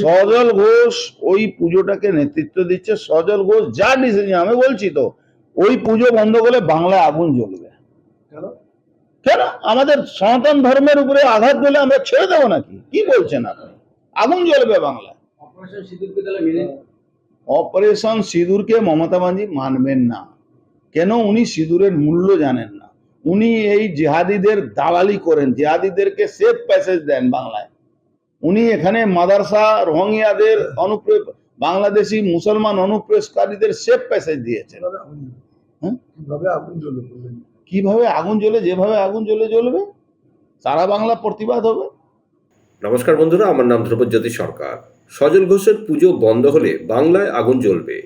সজল ঘোষ ওই পুজোটাকে নেতৃত্ব দিচ্ছে সজল ঘোষ। যা ডিসিশন আমি বলছি তো ওই পুজো বন্ধ করলে বাংলায় আগুন জ্বলবে। কেন? আমাদের সনাতন ধর্মের উপরে আঘাত দিলে আমরা ছেড়ে দেবো নাকি? কি বলছেন আপনি? আগুন জ্বলবে মেনে অপারেশন সিঁদুরকে মমতা বাঞ্জি মানবেন না। কেন? উনি সিঁদুরের মূল্য জানেন না। উনি এই জেহাদিদের দালালি করেন। জেহাদিদেরকে সেফ প্যাসেজ দেন বাংলায়। উনি এখানে মাদ্রাসা রোহিঙ্গাদের অনুপ্রেস বাংলাদেশি মুসলমান অনুপ্রেসকারীদের সেফ প্যাসেজ দিয়েছেন। কীভাবে আগুন হ্যাঁ? কীভাবে আগুন জ্বলে কীভাবে আগুন জ্বলে যেভাবে আগুন জ্বলে জ্বলবে সারা বাংলা প্রতিবাদ হবে। নমস্কার বন্ধুরা আমার নাম ধ্রুবজ্যোতি সরকার। সজল ঘোষের পুজো বন্ধ হলে বাংলায় আগুন জ্বলবে।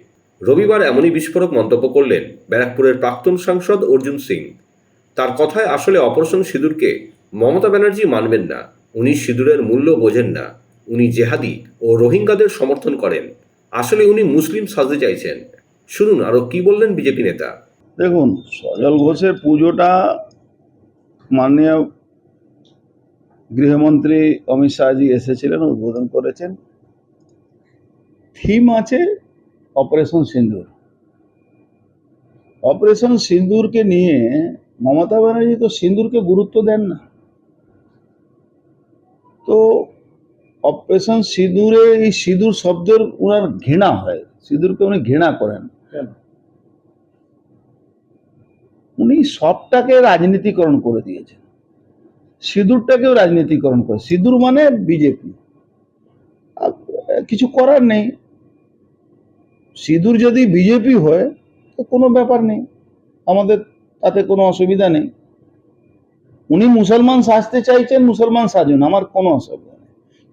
রবিবার এমনই বিস্ফোরক মন্তব্য করলেন ব্যারাকপুরের প্রাক্তন সাংসদ অর্জুন সিং। তার কথায় আসলে অপারেশন সিঁদুরকে মমতা ব্যানার্জি মানবেন না। উনি সিঁদুরের মূল্য বোঝেন না। উনি জেহাদি ও রোহিঙ্গাদের সমর্থন করেন। আসলে উনি মুসলিম সাজতে চাইছেন। শুনুন আরও কি বললেন বিজেপি নেতা? দেখুন, সজল ঘোষের পুজোটা মাননীয় গৃহমন্ত্রী অমিত শাহজি এসেছিলেন, উদ্বোধন করেছেন। থিম আছে অপারেশন সিন্দুর। অপারেশন সিন্দুরকে নিয়ে মমতা ব্যানার্জি তো সিন্দুরকে গুরুত্ব দেন না তো অপারেশন সিঁদুরে এই সিঁদুর শব্দের ওনার ঘৃণা হয়। সিঁদুরকে উনি ঘৃণা করেন। উনি সবটাকে রাজনীতিকরণ করে দিয়েছেন। সিঁদুরটাকেও রাজনীতিকরণ করে। সিঁদুর মানে বিজেপি। কিছু করার নেই। সিঁদুর যদি বিজেপি হয় তো কোনো ব্যাপার নেই। আমাদের তাতে কোনো অসুবিধা নেই। উনি মুসলমান সাজতে চাইছেন মুসলমান সাজুন আমার কোনো অসুবিধা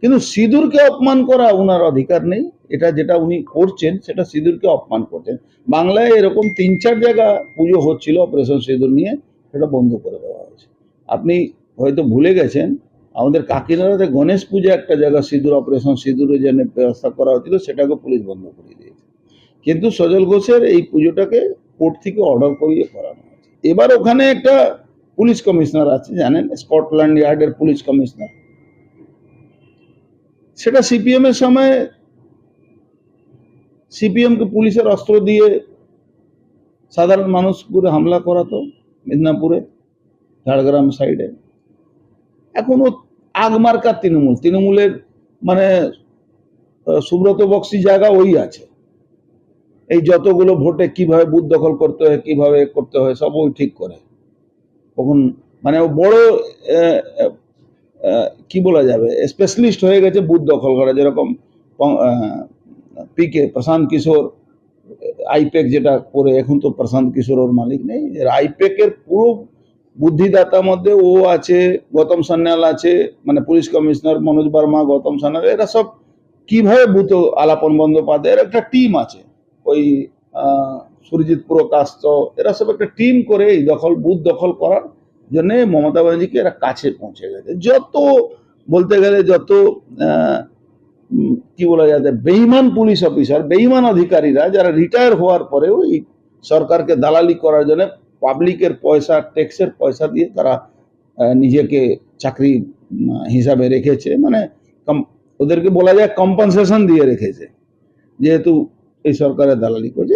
কিন্তু সিঁদুরকে অপমান করা ওনার অধিকার নেই। এটা যেটা উনি করছেন, সেটা সিঁদুরকে অপমান করছেন। বাংলায় এরকম তিন চার জায়গা পুজো হচ্ছিল অপারেশন সিঁদুর নিয়ে, সেটা বন্ধ করে দেওয়া হয়েছে। আপনি হয়তো ভুলে গেছেন, আমাদের কাকিনাড়াতে গণেশ পূজা একটা জায়গা সিঁদুর, অপারেশন সিঁদুরের জন্য ব্যবস্থা করা হয়েছিল সেটাকে পুলিশ বন্ধ করে দিয়েছে। কিন্তু সজল ঘোষের এই পুজোটাকে কোর্ট থেকে অর্ডার করিয়ে করানো হয়েছে। এবার ওখানে একটা পুলিশ কমিশনার আছে, জানেন? স্কটল্যান্ড ইয়ার্ডের পুলিশ কমিশনার। সেটা সিপিএম এর সময় সিপিএম কে পুলিশের অস্ত্র দিয়ে সাধারণ মানুষ করে হামলা করাতো মেদিনীপুরে, ঝাড়গ্রাম সাইডে। এখন ও আগমার্কার তৃণমূল। তৃণমূলের মানে সুব্রত বক্সি জায়গা ওই আছে। এই যতগুলো ভোটে কীভাবে বুথ দখল করতে হয়, কীভাবে করতে হয়, সব ওই ঠিক করে। তখন মানে ও বড় কি বলা যাবে? স্পেশালিস্ট হয়ে গেছে বুথ দখল করা, যেরকম পিকে প্রশান্ত কিশোর আইপেক যেটা করে এখন তো প্রশান্ত কিশোর ওর মালিক নেই। আইপেকের পুরো বুদ্ধিদাতা মধ্যে ও আছে, গৌতম সান্যাল আছে মানে পুলিশ কমিশনার মনোজ বর্মা, গৌতম সান্যাল, এরা সব কীভাবে বুথ আলাপন বন্দ্যোপাধ্যায় বন্দ্যোপাধ্যায়ের একটা টিম আছে। ওই সুরজিৎ প্রকাশ তো এরা সব একটা টিম করে এই দখল বুথ দখল করার জন্য মমতা ব্যানার্জিকে এরা কাছে পৌঁছে গেছে। যত বলতে গেলে যত কি বলা যায়, বেইমান পুলিশ অফিসার, বেইমান অধিকারীরা যারা রিটায়ার হওয়ার পরেও এই সরকারকে দালালি করার জন্য পাবলিকের পয়সা, ট্যাক্সের পয়সা দিয়ে তারা নিজেকে চাকরি হিসাবে রেখেছে। মানে ওদেরকে বলা যায় কম্পনসেশন দিয়ে রেখেছে। যেহেতু এই সরকারের দালালি করছে।